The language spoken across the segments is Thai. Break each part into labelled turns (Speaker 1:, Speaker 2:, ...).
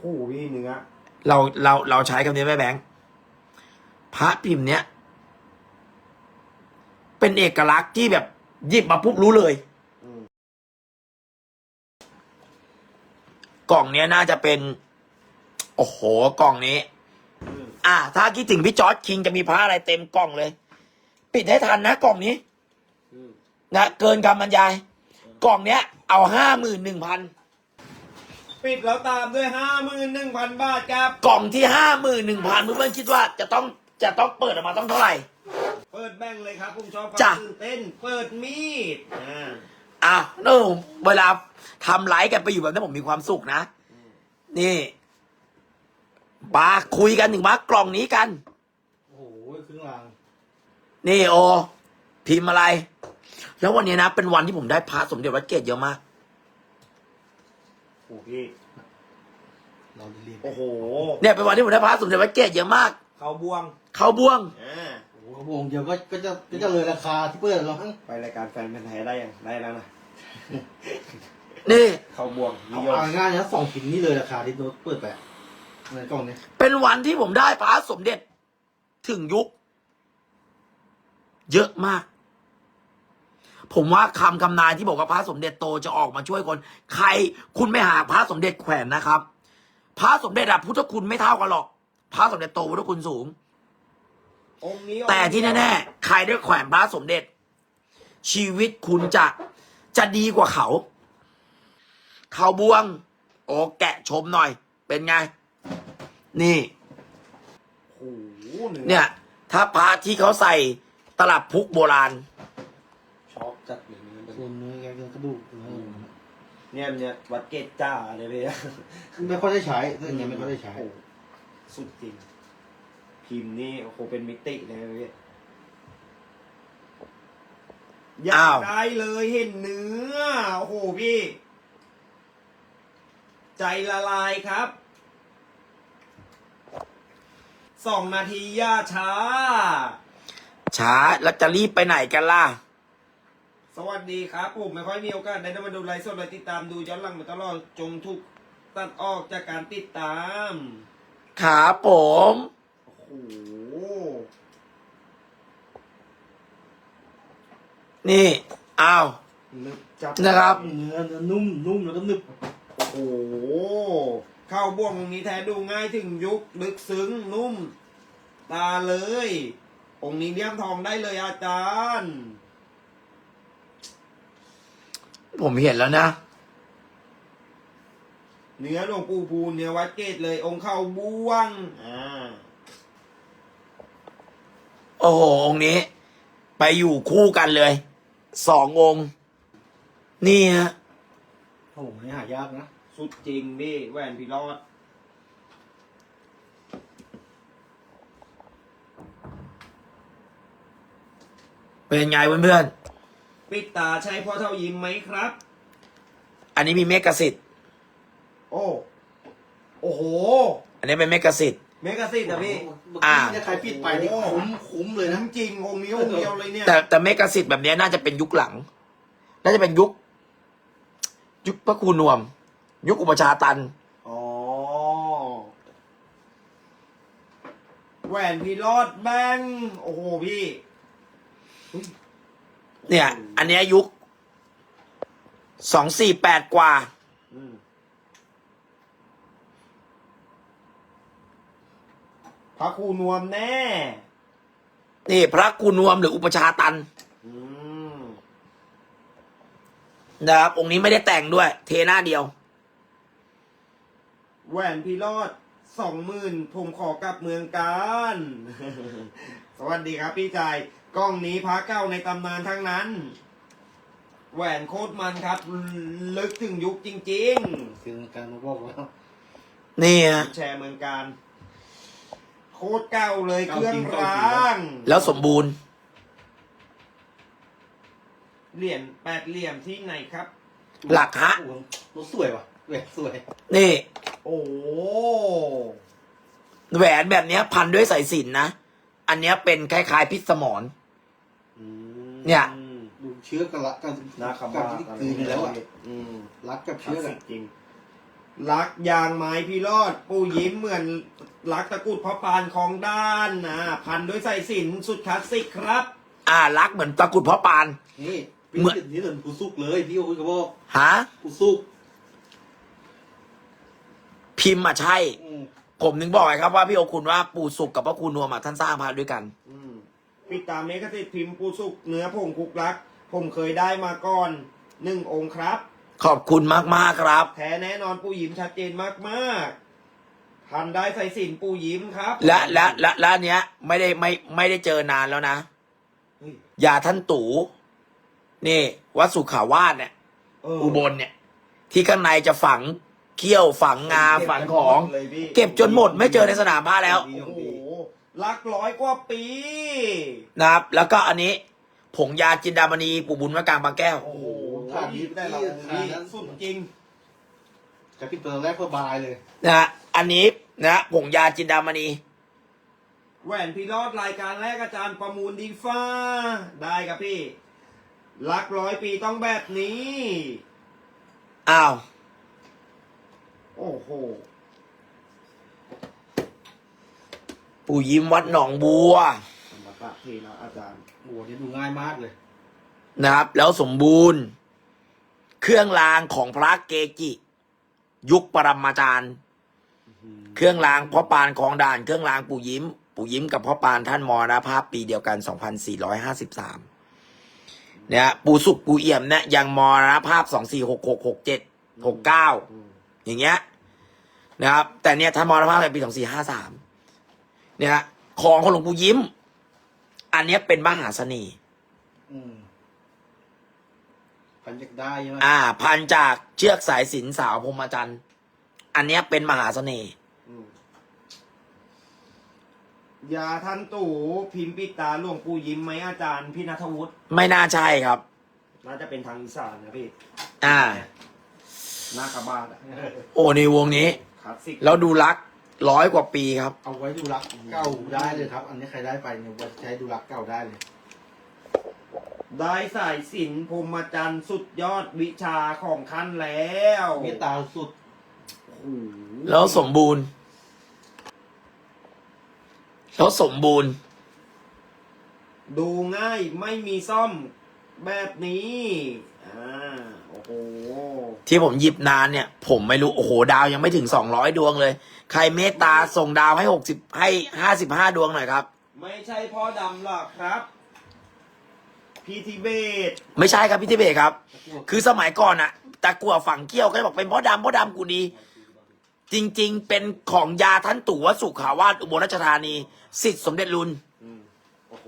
Speaker 1: โอ้โหพี่เนื้อ
Speaker 2: เราเราเราใช้คำนี้ไหมแบงค์พระพิมพ์เนี้ย เป็นเอกลักษณ์ที่แบบหยิบมาปุ๊บรู้เลย
Speaker 1: อืม
Speaker 2: กล่องเนี้ยน่าจะเป็น โอ้โหกล่องนี้
Speaker 1: อืม
Speaker 2: อะถ้าคิดถึงพี่จอร์ดคิงจะมีพระอะไรเต็มกล่องเลย ปิดให้ทันนะกล่องนี้
Speaker 1: อืม
Speaker 2: นะเกินคำบรรยาย กล่องเนี้ย เอาห้าหมื่นหนึ่งพัน
Speaker 1: ปิดแล้วตามด้วยห้าหมื่นหนึ่งพันบาทครับ
Speaker 2: กล่องที่ห้าหมื่นหนึ่งพันเพื่อนๆคิดว่าจะต้องจะต้องเปิดออกมาต้องเท่าไหร่
Speaker 1: เปิดแบ่งเลยครับผมชอบควา
Speaker 2: จ้ะ
Speaker 1: มตื่นเต้น เปิดมีดอ่า
Speaker 2: อะเนอะเวลาทำไลฟ์กันไปอยู่แบบนี้ผมมีความสุขนะ นี่มาคุยกันถึงมากล่องนี้กัน
Speaker 3: โอ้โหครึ่งราง
Speaker 2: นี่โอ พิมพ์อะไร แล้ววันนี้นะ เป็นวันที่ผมได้พระสมเด็จวัดเกตเยอะมาก
Speaker 1: โอ้โหพี่
Speaker 3: เราเรียน
Speaker 1: โอ้โห
Speaker 2: เนี่ยเป็นวันที่ผมได้พระสมเด็จวัดเกตเยอะมาก
Speaker 1: เขาบวง
Speaker 2: เขาบ้วง
Speaker 1: อ่า
Speaker 3: โอ้โหวงเดียวก็ก็จะก็จะเลยราคาที่เปิดแล้วมั้ง
Speaker 1: ไปรายการแฟนเป็นไทยได้ยังได้แล้วนะ
Speaker 2: นี่
Speaker 1: เขาบวงนิ
Speaker 3: เอา
Speaker 1: ยม
Speaker 3: เอาง่ายๆนะสองชิ้นนี่เลยราคาที่โน้ตเปิดไปในกล่องนี้
Speaker 2: เป็นวันที่ผมได้พระสมเด็จถึงยุค เยอะมาก ผมว่าคำคำนายที่บอกว่าพระสมเด็จโตจะออกมาช่วยคน ใครคุณไม่หาพระสมเด็จแขวนนะครับ พระสมเด็จอะพุทธคุณไม่เท่ากันหรอก พระสมเด็จโตพุทธคุณสูง
Speaker 1: องค์นี้
Speaker 2: แต่ที่แน่ๆใครได้แขวนพระสมเด็จ ชีวิตคุณจะจะดีกว่าเขา เขาบวง โอ้แกะชมหน่อย เป็นไง นี่
Speaker 1: โอ้โหเนื้อ
Speaker 2: เนี่ย ถ้าพระที่เขาใส่ตลับพุกโบราณ
Speaker 1: ช็อก จัดเลยเนื้อเป็น
Speaker 3: ส่วนเนื้อแกเนื้อกระดูกเนื้อ
Speaker 1: เนี่ยเนี่ยวัดเกตจ้าเลยพี่
Speaker 3: ไม่ค่อยได้ใช้เรื่องนี้ไม่ค่อยได้ใช้
Speaker 1: โอ้โหสุดจริง พิมพ์นี่โอ้โหเป็นมิติเลยนะพี่อยา
Speaker 2: อ้ากว
Speaker 1: ได้เลยเห็นเนื้อ โอ้โหพี่ ใจละลายครับสองนาทีย่าช้า
Speaker 2: ช้า แล้วจะรีบไปไหนกันล่ะ
Speaker 1: สวัสดีครับผมไม่ค่อยมีโอกาสได้มาดูไลฟ์สดเลยติดตามดูย้อนหลังมาตลอดจงถูกตัดออกจากการติดตาม
Speaker 2: ครับผม
Speaker 1: โอ้โห
Speaker 2: นี่ อ้าว
Speaker 1: นึกจับ
Speaker 2: นะครับ
Speaker 3: เนื้อเนื้อนุ่มนุ่มแล้วก็นึบ
Speaker 1: โอ้โหเข้าบ่วงตรงนี้แท้ดูง่ายถึงยุคลึกซึ้งนุ่ม ตาเลย องค์นี้เลี่ยมทองได้เลยอาจารย์
Speaker 2: ผมเห็นแล้วนะ
Speaker 1: เนื้อหลวงปู่ภูลเนื้อวัดเกตเลยองค์เข้าบ่วง อ่า
Speaker 2: โอ้โห องค์นี้ ไปอยู่คู่กันเลย สององค์ นี่ฮะ
Speaker 3: โอ้โหนี่หายากนะ
Speaker 1: สุดจริงพี่แหวนพี่รอด
Speaker 2: เป็นไงเพื่อน
Speaker 1: ปิดตาใช้พ่อเท่ายิ้มไหมครับ
Speaker 2: ๆอันนี้มีเมกะสิทธิ์
Speaker 1: โอ้โอ้โห
Speaker 2: อันนี้เป็นเมกะสิทธิ์
Speaker 1: เมกะซิตอะพี่
Speaker 3: เมื่อ
Speaker 2: อ่า
Speaker 3: กี้เนี่ยใครปิดไปนี่คุ้มคุ้มเลยนะ
Speaker 1: น้ำจริงองค์นี้องค์เดียวเลยเนี่ย
Speaker 2: แต่แต่เมกะสิทธิ์แบบนี้น่าจะเป็นยุคหลัง น่าจะเป็นยุค ยุคพระครูนวม ยุคอุปชฌาย์ตัน
Speaker 1: อ๋อแหวนพี่รอดแบงค์โอ้โหพี่อุ๊ย
Speaker 2: เนี่ย อันเนี้ยยุคสองสี่แปดกว่า
Speaker 1: อืมพระครูนวมแน่
Speaker 2: นี่พระครูนวมหรืออุปชฌาย์ตัน
Speaker 1: อืม
Speaker 2: นะครับ องค์นี้ไม่ได้แต่งด้วย เทหน้าเดียว
Speaker 1: แหวนพี่รอดสองหมื่นผมขอกลับเมืองการ สวัสดีครับพี่ชาย กล้องนี้พระเก้าในตำนานทั้งนั้น แหวนโคตรมันครับ ลึกถึงยุคจริง
Speaker 3: คือการมาบอกแล้ว
Speaker 2: นี่ฮะ
Speaker 1: ๆ แชร์เมืองการ โคตรเก่าเลยเค
Speaker 3: เก่า
Speaker 1: รื่อง
Speaker 3: จริงเก่าจริง
Speaker 1: ราง
Speaker 2: แล้วสมบูรณ์
Speaker 1: เหรียญแปดเหลี่ยมที่ไหนครับ
Speaker 2: หลักฮะ
Speaker 3: โอ้โหรถสวยว่ะแหวนสวย
Speaker 2: นี่
Speaker 1: โอ้โห
Speaker 2: แหวนแบบเนี้ยพันด้วยสายสิญจนนะ อันเนี้ยเป็นคล้ายๆพิษสมร
Speaker 1: อืม
Speaker 2: เนี่ย
Speaker 3: ดูเชื้อกันละกัน
Speaker 1: นาคา
Speaker 3: กั
Speaker 1: บา
Speaker 3: ที่คืนไปแล้วอะ
Speaker 1: อืม
Speaker 3: รักกับ
Speaker 1: คลา
Speaker 3: เชื้อ
Speaker 1: ส
Speaker 3: กั
Speaker 1: สิ
Speaker 3: น
Speaker 1: กจริง รักยางไม้พี่รอด ปูยิ้มเหมือน รักตะกรุดพระปานของด้านนะพันด้วยสายสิญจนสุดคลาสสิกครับ
Speaker 2: อ่ารักเหมือนตะกรุดพ่อปาน
Speaker 3: นี่
Speaker 2: เหมือน
Speaker 3: พี่นี่เหมือนกูซุกเลยพี่ก็คุยกับบอก
Speaker 2: ฮะ
Speaker 3: กูซุก
Speaker 2: พิมพ์อะใช่
Speaker 3: อืม
Speaker 2: ผมนึงบอกไงครับว่าพี่โอคุณว่าปู่สุกกับพระคุณนวมอะท่านสร้างพระด้วยกัน
Speaker 1: อืม ปิดตามเมกสิทธิ์พิมพ์ปูสุกเนื้อผงคุกรัก ผมเคยได้มาก่อนหนึ่งองค์ครับ
Speaker 2: ขอบคุณมากๆครับ
Speaker 1: แท้แน่นอนปูยิ้มชัดเจนมากๆพันได้ใส่สินปูยิ้มครับ
Speaker 2: และและและและอันเนี้ย ไม่ได้ไม่ไม่ได้เจอนานแล้วนะ
Speaker 1: เฮ้ย
Speaker 2: ยาท่านตู่นี่วัดสุขาวาสเนี่ย
Speaker 1: เอุ
Speaker 2: บลเนี่ย ที่ข้างในจะฝังเขี้ยวฝังงาฝังของ
Speaker 1: เลยพี่
Speaker 2: เก็บจนหมดไม่เจอในสนามผ้าแล้ว
Speaker 1: โอ้โหลักร้อยกว่าปี
Speaker 2: นะครับ แล้วก็อันนี้ผงยาจินดามณีปู่บุญมะกลางบางแก้ว
Speaker 1: โอ้โห
Speaker 3: ทานนี้
Speaker 1: ได้
Speaker 3: ได้
Speaker 1: เรา
Speaker 3: เรา
Speaker 1: นี่
Speaker 3: ทานนั้น
Speaker 1: สุดจริง
Speaker 3: จะปิดตัวแรกเพื่อบายเลย
Speaker 2: นะฮะอันนี้นะผงยาจินดามณี
Speaker 1: แหวนพี่รอดรายการแรกอาจารย์ประมูลดีฟ้า ได้ครับพี่ลักร้อยปีต้องแบบนี้
Speaker 2: อ้าว
Speaker 1: โอ้โห
Speaker 2: ปู่ยิ้มวัดหนองบัว
Speaker 1: ธรรมตะเทนะอาจารย์
Speaker 3: โอ้โหนี่ดูง่ายมากเลย
Speaker 2: นะครับ แล้วสมบูรณ์ เครื่องรางของพระเกจิ ยุคปรมาจารย์ เครื่องรางพ่อปานของด่าน เครื่องรางปู่ยิ้ม ปู่ยิ้มกับพ่อปานท่านมรณภาพปีเดียวกัน 2453 เนี่ย ปู่สุขปู่เอี่ยมเนี่ยยังมรณภาพ 246667 69 อย่างเงี้ยนะครับ แต่เนี่ยท่านมรณภาพในปี 2453 เนี่ยของของหลวงปู่ยิ้ม อันเนี้ยเป็นมหาเสน่ห์
Speaker 3: อืมพันอยากได้ใช่ไหม
Speaker 2: อ่า พันจากเชือกสายสิญจนสาวพรหมจันทรย์อันเนี้ยเป็นมหาเสน่ห์
Speaker 1: อืมยาท่านตู่พิมพ์ปิดตาหลวงปู่ยิ้มไหมอาจารย์พี่นัทวุฒิ
Speaker 2: ไม่น่าใช่ครับ
Speaker 1: น่าจะเป็นทางอีสานนะพี่
Speaker 2: อ่า
Speaker 1: หน้ากระบาดอะ
Speaker 2: โอ้ในวงนี้
Speaker 1: คลาสสิก
Speaker 2: แล้วดูรัก ร้อยกว่าปีครับ
Speaker 3: เอาไว้ดูรักเก่าได้เลยครับ อันนี้ใครได้ไปเนี่ยไว้ใช้ดูรักเก่าได้เลย
Speaker 1: ได้สายสินพรหมจันทรย์สุดยอดวิชาของท่านแล้ว
Speaker 3: เมตตาสุด
Speaker 1: โอ้โห
Speaker 2: แล้วสมบูรณ์ แล้วสมบูรณ์
Speaker 1: ดูง่ายไม่มีซ่อมแบบนี้อ่าโอ้โห
Speaker 2: ที่ผมหยิบนานเนี่ย ผมไม่รู้ โอ้โห ดาวยังไม่ถึงสองร้อยดวงเลย ใครเมตตาส่งดาวให้หกสิบให้ห้าสิบห้าดวงหน่อยครับ
Speaker 1: ไม่ใช่พ่อดำหรอกครับพีทีเบต
Speaker 2: ไม่ใช่ครับพี่ทิเบศครับ คือสมัยก่อนอะตะกัวฝังเกี้ยวก็บอกเป็นพ่อดำพ่อดำกูดี จริง ๆ เป็นของยาท่านตู่วสุขาวาสอุบลราชธานีสิทธิสมเด็จรุน
Speaker 1: อืมโอ้โห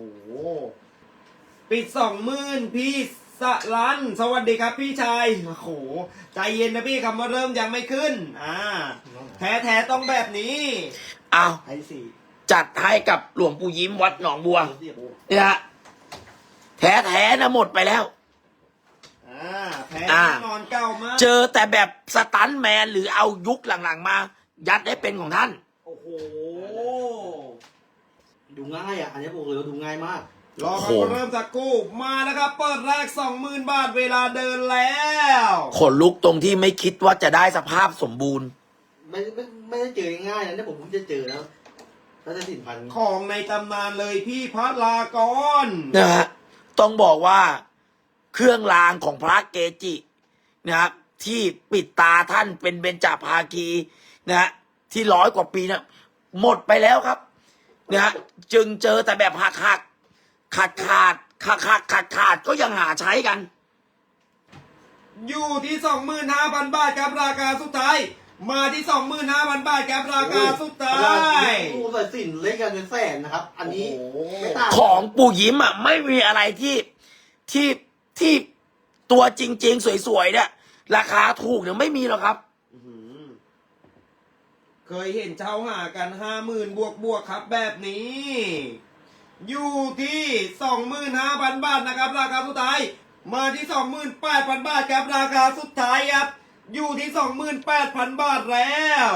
Speaker 1: ปิดสองหมื่นพี่ สลัน สวัสดีครับพี่ชาย โอ้โห ใจเย็นนะพี่คำว่าเริ่มยังไม่ขึ้น อ่า แท้แท้ๆต้องแบบนี้
Speaker 2: อ้าว
Speaker 1: ไอ้สี่
Speaker 2: จัดให้กับหลวงปู่ยิ้มวัดหนองบัว
Speaker 3: เสียบ
Speaker 2: เนี่ยฮะแท้แท้ๆนะหมดไปแล้ว
Speaker 1: อ่าแท้
Speaker 2: อ่า
Speaker 1: แน่นอนเก้ามาก
Speaker 2: เจอแต่แบบสตันแมนหรือเอายุคหลังๆมา ยัดให้เป็นของท่าน
Speaker 1: โอ้โห
Speaker 3: ดูง่ายอะ อันนี้บอกเลยว่าดูง่ายมาก
Speaker 1: รอค
Speaker 2: โอ้
Speaker 1: รับ
Speaker 2: โห
Speaker 1: เริ่มจากกู้มาแล้วครับ เปิดแรกสองหมื่นบาทเวลาเดินแล้ว
Speaker 2: ขนลุกตรงที่ไม่คิดว่าจะได้สภาพสมบูรณ์
Speaker 3: ไม่ไม่ไม่ได้เจอง่ายๆนะเนี่ยผมเพิ่งจะเจอแล้วแล้วจะสินพัน
Speaker 1: ของในตำนานเลยพี่พระลากร
Speaker 2: นะฮะต้องบอกว่าเครื่องรางของพระเกจินะครับที่ปิดตาท่านเป็นเบญจภาคีนะฮะที่ร้อยกว่าปีนะหมดไปแล้วครับนะฮะจึงเจอแต่แบบหักหัก ขาดขาดขาดขาดขาดขาดก็ยังหาใช้กัน
Speaker 1: อยู่ที่สองหมื่นห้าพันบาทครับราคาสุดท้าย มาที่สองหมื่นห้าพันบาทครับราคาสุดท้าย
Speaker 3: ตู้ใส่สินเล่นกันเป็นแสนนะครับ อันนี้
Speaker 1: โอ้โห
Speaker 3: ไม่ต่าง
Speaker 2: ของปู่ยิ้มอะไม่มีอะไรที่ที่ที่ตัวจริง ๆ สวยๆเนี่ยราคาถูกเนี่ยไม่มีหรอกครับ
Speaker 1: อื้อหือเคยเห็นเช่าหากันห้าหมื่นบวกบวกๆครับแบบนี้ อยู่ที่สองหมื่นห้าพันบาทนะครับ ราคาสุดท้าย มาที่สองหมื่นแปดพันบาทครับราคาสุดท้ายครับ อยู่ที่สองหมื่นแปดพันบาทแล้ว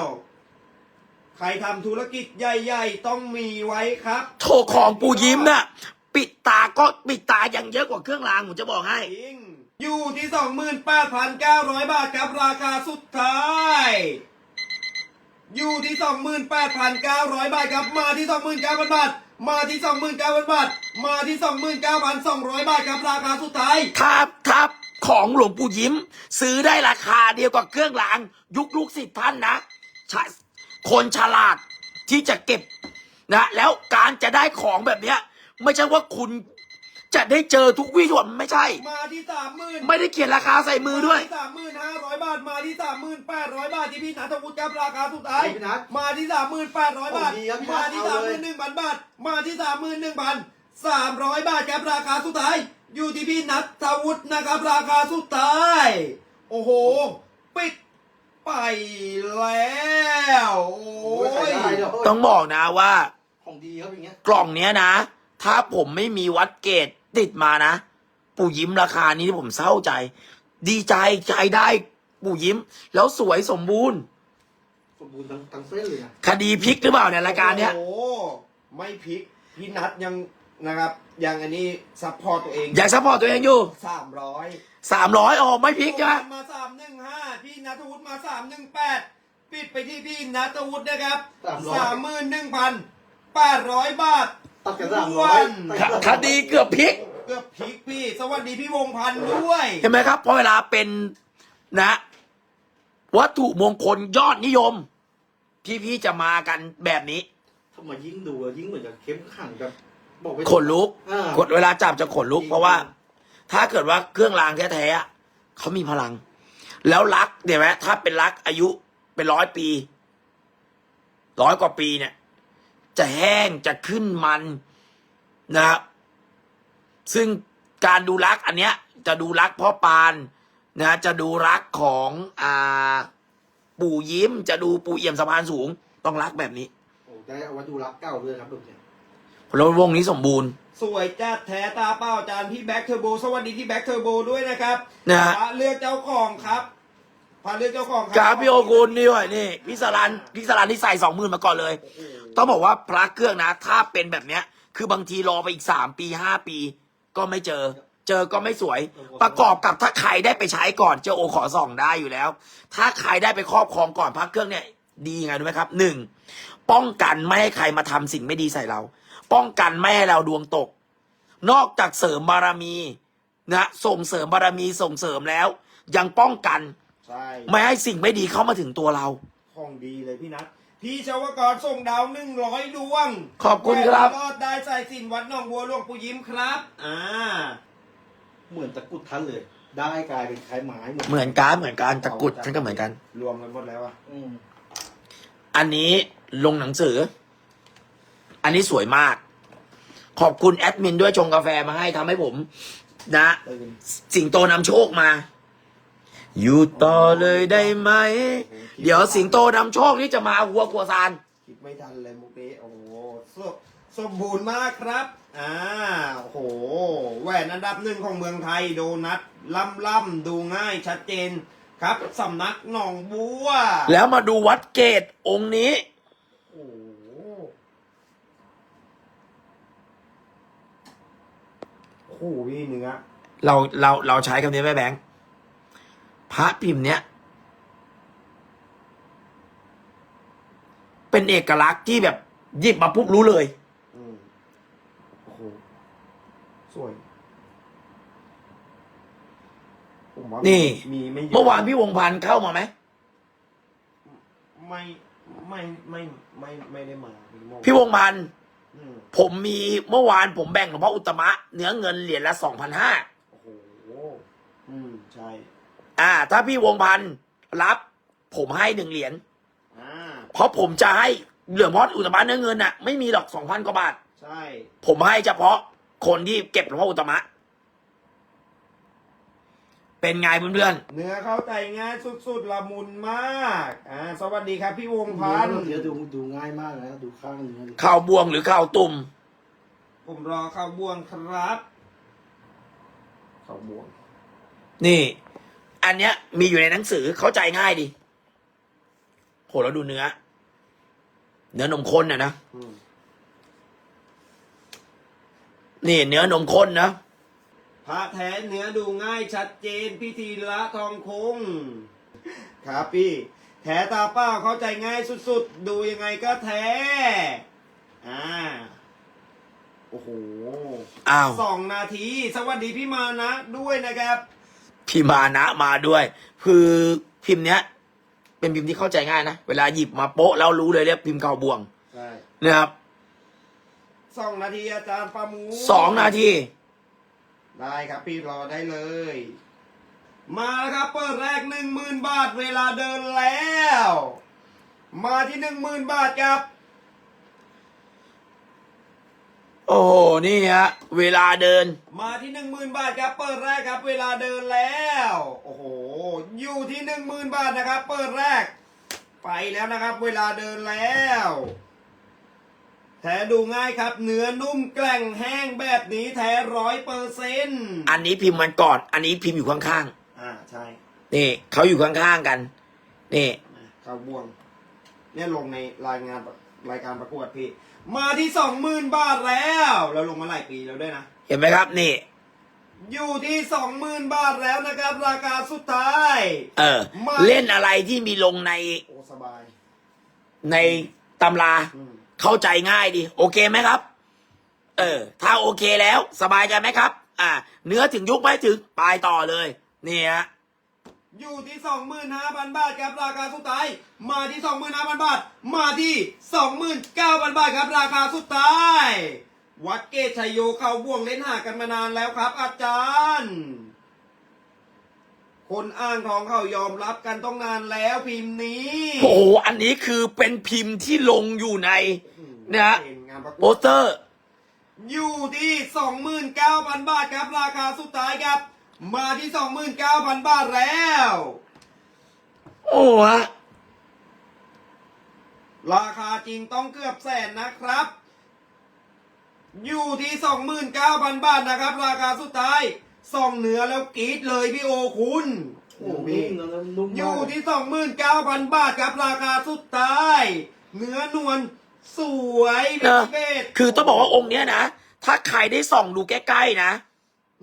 Speaker 1: ใครทำธุรกิจใหญ่ๆ ต้องมีไว้ครับ
Speaker 2: โถของปู่ยิ้มน่ะ ปิดตาก็ปิดตายังเยอะกว่าเครื่องรางผมจะบอกให้
Speaker 1: จริง อยู่ที่สองหมื่นแปดพันเก้าร้อยบาทครับราคาสุดท้ายอยู่ที่สองหมื่นแปดพันเก้าร้อยบาทครับ มาที่สองหมื่นเก้าพันบาท มาที่สองหมื่นเก้าพันบาท มาที่สองหมื่นเก้าพันสองร้อยบาทครับราคาสุดท้าย
Speaker 2: ครับครับของหลวงปู่ยิ้ม ซื้อได้ราคาเดียวกับเครื่องราง ยุคลูกศิษย์ท่านนะช่คนฉลาดที่จะเก็บนะแล้วการจะได้ของแบบเนี้ย ไม่ใช่ว่าคุณ จะได้เจอทุกวี่ทุกวันไม่ใช่
Speaker 1: มาที่สามหมื่น
Speaker 2: ไม่ได้เขียนราคาใส่มือด้วย
Speaker 1: สามหมื่นห้าร้อยบาทมาที่สามหมื่นแปดร้อยบาทที่พี่นัทวุฒิครับราคาสุดท้าย
Speaker 3: พี่นัท
Speaker 1: มาที่สามหมื่นแปดร้อยบาท
Speaker 3: โอ้ดีครับพี่นั
Speaker 1: มา
Speaker 3: ท
Speaker 1: ที่
Speaker 3: เอา
Speaker 1: สามห
Speaker 3: เล
Speaker 1: มื่
Speaker 3: ย
Speaker 1: นหนึ่งพันบาทมาที่สามหมื่นหนึ่งพันสามร้อยบาทครับราคาสุดท้ายอยู่ที่พี่นัทวุฒินะครับราคาสุดท้าย โอ้โหปิดไปแล้วโอ้
Speaker 3: โอ้ยใส่
Speaker 1: ย
Speaker 3: ได้เลย
Speaker 2: ต้องบอกนะว่า
Speaker 3: ของดีครับอย่างเงี้ย
Speaker 2: กล่องเนี้ยนะ ถ้าผมไม่มีวัดเกต ติดมานะ ปู่ยิ้มราคานี้ที่ผมเศร้าใจ ดีใจใจได้ปู่ยิ้ม แล้วสวยสมบูรณ์
Speaker 3: สมบูรณ์ทั้งทั้งเส้นเลยนะ
Speaker 2: คดีพลิกหรือเปล่าเนี่ยรายการเนี้ย
Speaker 1: โอ้โหไม่พลิกพี่นัทยังนะครับ ยังอันนี้ซัพพอร์ตตัวเอง
Speaker 2: อยากซัพพอร์ตตัวเองอยู่
Speaker 1: สามร้อย
Speaker 2: สามร้อยอ๋อไม่พลิกใช่ไหม
Speaker 1: มาสามหนึ่งห้าพี่นัทวุฒิมาสามหนึ่งแปดปิดไปที่พี่นัทวุฒินะครับ
Speaker 3: 300
Speaker 1: สามหมื่นหนึ่งพันแปดร้อยบาท
Speaker 3: ตัดกันสามร้อยตัด
Speaker 2: ค
Speaker 3: กัน
Speaker 2: คดีเกือบพลิก
Speaker 1: เกือบพลิกพี่ สวัสดีพี่วงพันธ์ด้วย
Speaker 2: เห็นไหมครับเพราะเวลาเป็นนะ วัตถุมงคลยอดนิยม พี่ๆจะมากันแบบนี้
Speaker 3: ทำไมยิ่งดูแล้วยิ่งเหมือนจะเข้มขังแบบบอกไป
Speaker 2: ขนลุก
Speaker 3: อ่าก
Speaker 2: ดเวลาจับจะขนลุก เพราะว่า ถ้าเกิดว่าเครื่องรางแท้ๆอะเขามีพลัง แล้วรักเดี๋ยวไหมถ้าเป็นรักอายุเป็นร้อยปีร้อยกว่าปีเนี่ย จะแห้งจะขึ้นมันนะครับซึ่งการดูรักอันเนี้ย จะดูรักพ่อปานนะจะดูรักของอ่าปู่ยิ้ม จะดูปู่เอี่ยมสะพานสูง ต้องรักแบบนี้
Speaker 3: โอ้ได้เอาไว้ดูรักเก่าด้วยครับแบบเนี้ย
Speaker 2: แล้ววงนี้สมบูรณ์
Speaker 1: สวยจัดแท้ตาเป้าจานพี่แบ็คเทอร์โบสวัสดีพี่แบ็คเทอร์โบด้วยนะครับ
Speaker 2: นะฮะ
Speaker 1: พระเลือกเจ้าของครับ พระเลือกเจ้าของครั
Speaker 2: กราบพี่โอกุลนี่ด้วยนี่พี่สารันพี่สารันที่ใส่สองหมื่นมาก่อนเลย
Speaker 1: โอ้โห
Speaker 2: ต้องบอกว่าพระเครื่องนะ ถ้าเป็นแบบเนี้ย คือบางทีรอไปอีกสามปีห้าปี ก็ไม่เจอ เจอก็ไม่สวย ประกอบกับถ้าใครได้ไปใช้ก่อนเจอโอขอส่องได้อยู่แล้ว ถ้าใครได้ไปครอบครองก่อนพระเครื่องเนี่ย ดีไงรู้ไหมครับหนึ่งป้องกันไม่ให้ใครมาทำสิ่งไม่ดีใส่เรา ป้องกันไม่ให้เราดวงตก นอกจากเสริมบารมีนะส่งเสริมบารมีส่งเสริมแล้ว ยังป้องกัน
Speaker 1: ใช่
Speaker 2: ไม่ให้สิ่งไม่ดีเข้ามาถึงตัวเรา
Speaker 1: ของดีเลยพี่นัทพี่ชาวกรส่งดาวหนึ่งร้อยดวง
Speaker 2: ขอบคุณครับ
Speaker 1: แหวนรอดได้ใส่สินวัดหนองบัวหลวงปู่ยิ้มครับ อ่า
Speaker 3: เหมือนตะกรุดทันเลย ได้กลายเป็นคล้ายไม้หมด
Speaker 2: เหมือนกันเหมือนกันตะกรุดฉันก็เหมือนกัน
Speaker 1: รวมกันหมดแล้วอะ
Speaker 3: อืม
Speaker 2: อันนี้ลงหนังสือ อันนี้สวยมาก ขอบคุณแอดมินด้วยชงกาแฟมาให้ทำให้ผม นะ
Speaker 1: ตื่น
Speaker 2: สิงโตนำโชคมา อยู่ต่อเลยได้ไหม เดี๋ยวสิงโตนำโชคนี่จะมาหัวกัวซาน
Speaker 1: คิดไม่ทันเลยมุกนี้โอ้โหสมสมบูรณ์มากครับ อ่าโอ้โหแหวนอันดับหนึ่งของเมืองไทยโดนัทล่ำล่ำดูง่ายชัดเจนครับสำนักหนองบัว
Speaker 2: แล้วมาดูวัดเกตองค์นี้
Speaker 1: โอ้โหโอ้โหพี่เนื้อ
Speaker 2: เราเราเราใช้คำนี้ไหมแบงค์ พระพิมพ์เนี้ย เป็นเอกลักษณ์ที่แบบหยิบมาปุ๊บรู้เลย
Speaker 1: อืมโอ้โหสวยผมว่า
Speaker 2: นี่
Speaker 1: มีไม่ยะ
Speaker 2: เมื่อวานพี่วงพันธ์เข้ามาไหม
Speaker 1: ไม่ไม่ไม่ไม่ไม่ได้มาพี่โม
Speaker 2: พี่วงพันธ์
Speaker 1: อืม
Speaker 2: ผมมีเมื่อวานผมแบ่งหลวงพ่ออุตตมะ เนื้อเงินเหรียญละสองพันห้า
Speaker 1: โอ้โหอืมใช่
Speaker 2: อ่า ถ้าพี่วงพันธ์รับผมให้หนึ่งเหรียญ
Speaker 1: อ่า
Speaker 2: เพราะผมจะให้เหลืองพ่ออุตตมะเนื้อเงินน่ะไม่มีหรอกสองพันกว่าบาท
Speaker 1: ใช่
Speaker 2: ผมให้เฉพาะคนที่เก็บหลวงพ่ออุตตมะ เป็นไงเพื่อน
Speaker 1: เนื้อเข้าใจง่ายสุดๆละมุนมากอ่าสวัสดีครับพี่วงพันธ์
Speaker 3: เดี๋ยวดูดูง่ายมากนะดูข้างเนื้อดิ
Speaker 2: ๆข่าวบวงหรือข่าวตุ่ม
Speaker 1: ผมรอข้าวบวงครับข้าวบวง
Speaker 2: นี่ อันเนี้ย มีอยู่ในหนังสือเข้าใจง่ายดีโหแล้วดูเนื้อ เนื้อนมข้นน่ะนะ
Speaker 1: อืม
Speaker 2: นี่เนื้อนมข้นนะ
Speaker 1: พระแท้เนื้อดูง่ายชัดเจนพิธีละทองคง ครับพี่ แท้ตาเป้าเข้าใจง่ายสุดๆ ดูยังไงก็แท้ อ่า โอ้โห
Speaker 2: อ้าว
Speaker 1: สองนาที สวัสดีพี่มานะด้วยนะครับ
Speaker 2: พี่มานะมาด้วย คือพิมพ์เนี้ย เป็นพิมพ์ที่เข้าใจง่ายนะ เวลาหยิบมาโป๊ะแล้วรู้เลยเรียกพิมพ์เก่าบวง
Speaker 1: ใช่
Speaker 2: นะครับ
Speaker 1: สองนาทีอาจารย์ประมู
Speaker 2: สองนาที
Speaker 1: ได้ครับพี่รอได้เลย มาแล้วครับเปิดแรกหนึ่งหมื่นบาทเวลาเดินแล้ว มาที่หนึ่งหมื่นบาทครับ
Speaker 2: โอ้โห นี่ฮะ เวลาเดิน
Speaker 1: มาที่หนึ่งหมื่นบาทครับ เปิดแรกครับ เวลาเดินแล้ว โอ้โห อยู่ที่หนึ่งหมื่นบาทนะครับ เปิดแรก ไปแล้วนะครับ เวลาเดินแล้วแท้ดูง่ายครับ เนื้อนุ่มแกร่งแห้งแบบนี้แท้ร้อยเปอร์เซ็นต์
Speaker 2: อันนี้พิมพ์มันก่อน อันนี้พิมพ์อยู่ข้าง
Speaker 1: อ่าใช่
Speaker 2: ๆ นี่เขาอยู่ข้างๆกัน นี่
Speaker 1: ข้าวบ่วงเนี่ยลงในรายงานรายการประกวดพี่ มาที่สองหมื่นบาทแล้ว เราลงมาหลายปีแล้วด้วยนะ
Speaker 2: เห็นไหมครับนี่
Speaker 1: อยู่ที่สองหมื่นบาทแล้วนะครับ ราคาสุดท้าย
Speaker 2: เออ
Speaker 1: มา
Speaker 2: เล่นอะไรที่มีลงใน
Speaker 1: โอ้สบาย
Speaker 2: ในตำรา
Speaker 1: อืม
Speaker 2: เข้าใจง่ายดี โอเคไหมครับ เออ ถ้าโอเคแล้ว สบายใจไหมครับ อ่า เนื้อถึงยุคไหม่ถึง ไปต่อเลย นี่ฮะ
Speaker 1: อยู่ที่สองหมื่นห้าพันบาทครับราคาสุดท้าย มาที่สองหมื่นห้าพันบาท มาที่สองหมื่นเก้าพันบาทครับราคาสุดท้าย วัดเกตชัยโยเขาบ่วงเล่นหากันมานานแล้วครับ อาจารย์ คนอ้างทองเขายอมรับกันต้องนานแล้วพิมพ์นี้
Speaker 2: โอ้โหอันนี้คือเป็นพิมพ์ที่ลงอยู่ในเนี่ยฮะ
Speaker 1: เป็นงานประก
Speaker 2: โป
Speaker 1: วด
Speaker 2: สเตอร์
Speaker 1: อยู่ที่สองหมื่นเก้าพันบาทครับราคาสุดท้ายครับ มาที่สองหมื่นเก้าพันบาทแล้ว
Speaker 2: โอ้ฮะ
Speaker 1: ราคาจริงต้องเกือบแสนนะครับ อยู่ที่สองหมื่นเก้าพันบาทนะครับ ราคาสุดท้ายส่องเหนือแล้วกรีดเลยพี่โอคุณ
Speaker 3: โอ้
Speaker 1: โอ้
Speaker 3: โห
Speaker 1: พี่
Speaker 3: นุ่มแล้วนุ่ม
Speaker 1: อ
Speaker 3: มาก
Speaker 1: ยู่ที่สองหมื่นเก้าพันบาทครับราคาสุดท้ายเนื้อนวลสวย
Speaker 2: เนอะ
Speaker 1: พี่เบส
Speaker 2: คือต้องบอกว่าองค์เนี้ยนะ ถ้าใครได้ส่องดูใกล้ๆนะ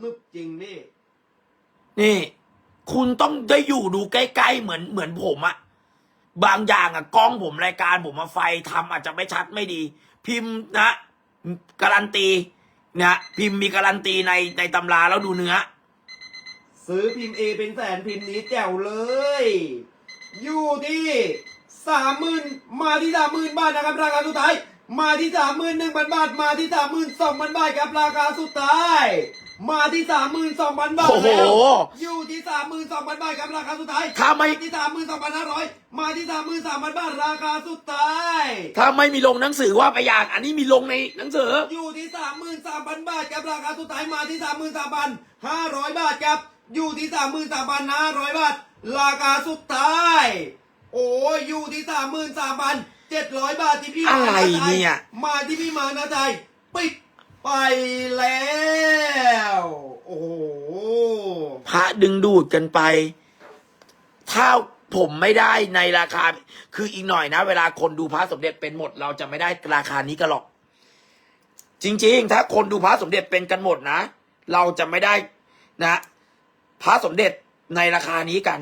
Speaker 1: นึบจริงพี่
Speaker 2: นี่ คุณต้องได้อยู่ดูใกล้ๆเหมือนเหมือนผมอะบางอย่างอะกล้องผมรายการผมมาไฟทำอาจจะไม่ชัดไม่ดี พิมพ์นะการันตีนะพิมพ์มีการันตีในในตำราแล้วดูเนื้อ
Speaker 1: ซื้อพิมพ์เอเป็นแสนพิมพ์นี้แจ๋วเลย อยู่ที่สามหมื่นมาที่สามหมื่นบาทนะครับราคาสุดท้าย มาที่สามหมื่นหนึ่งพันบาท มาที่สามหมื่นสองพันบาทครับราคาสุดท้าย มาที่สามหมื่นสองพันบาท
Speaker 2: โอ้โห
Speaker 1: แล้วอยู่ที่สามหมื่นสองพันบาทครับราคาสุดท้าย
Speaker 2: ถ้าไม่
Speaker 1: ที่สามหมื่นสองพันห้าร้อยมาที่สามหมื่นสามพันบาทราคาสุดท้าย
Speaker 2: ถ้าไม่มีลงหนังสือว่าไปอย่างอันนี้มีลงในหนังสือ
Speaker 1: อยู่ที่สามหมื่นสามพันบาทครับราคาสุดท้ายมาที่สามหมื่นสามพันห้าร้อยบาทครับ อยู่ที่สามหมื่นสามพันห้าร้อยบาท ราคาสุดท้าย โอ้ยอยู่ที่สามหมื่นสามพันเจ็ดร้อยบาทที่พี่
Speaker 2: อะไร
Speaker 1: มาาใจ
Speaker 2: เนี่ย
Speaker 1: มาที่พี่มานาใจปิด ไปแล้ว โอ้โห
Speaker 2: พระดึงดูดกันไป ถ้าผมไม่ได้ในราคา คืออีกหน่อยนะ เวลาคนดูพระสมเด็จเป็นหมด เราจะไม่ได้ราคานี้กันหรอก จริง ๆ ถ้าคนดูพระสมเด็จเป็นกันหมดนะ เราจะไม่ได้นะพระสมเด็จในราคานี้กัน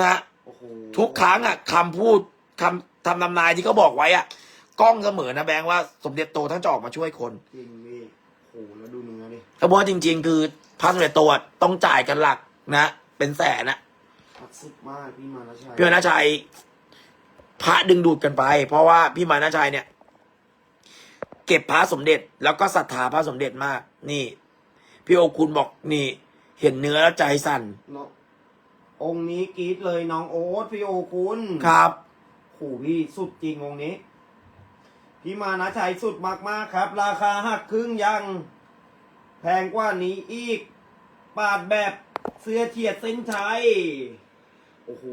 Speaker 2: นะ
Speaker 1: โอ้โห
Speaker 2: ทุกครั้งอะคำพูดคำทำนำนายที่เขาบอกไว้อะ กล้องเสมอนะแบงค์ว่าสมเด็จโตท่านจะออกมาช่วยคน
Speaker 1: จริงพี่โอ้โหแล้วดูเนื้อดิ
Speaker 2: เขาบอกว่าจริง ๆ คือพระสมเด็จโตอะต้องจ่ายกันหลักนะ เป็นแสนนะ
Speaker 1: อัดสุดมากพี่มานาชัย
Speaker 2: พี่มานาชัยพระดึงดูดกันไป เพราะว่าพี่มานาชัยเนี่ย เก็บพระสมเด็จ แล้วก็ศรัทธาพระสมเด็จมาก นี่ พี่โอคุณบอกนี่ เห็นเนื้อแล้วใจสั่น
Speaker 1: เนาะองค์นี้กรีดเลยน้องโอ๊ตพี่โอคุณ
Speaker 2: ครับ
Speaker 1: โอ้โหพี่สุดจริงองค์นี้ พี่มานะชัยสุดมากๆครับ ราคาหักครึ่งยัง แพงกว่านี้อีก ปาดแบบเสื้อเทียดเส้นชัยโอ้โห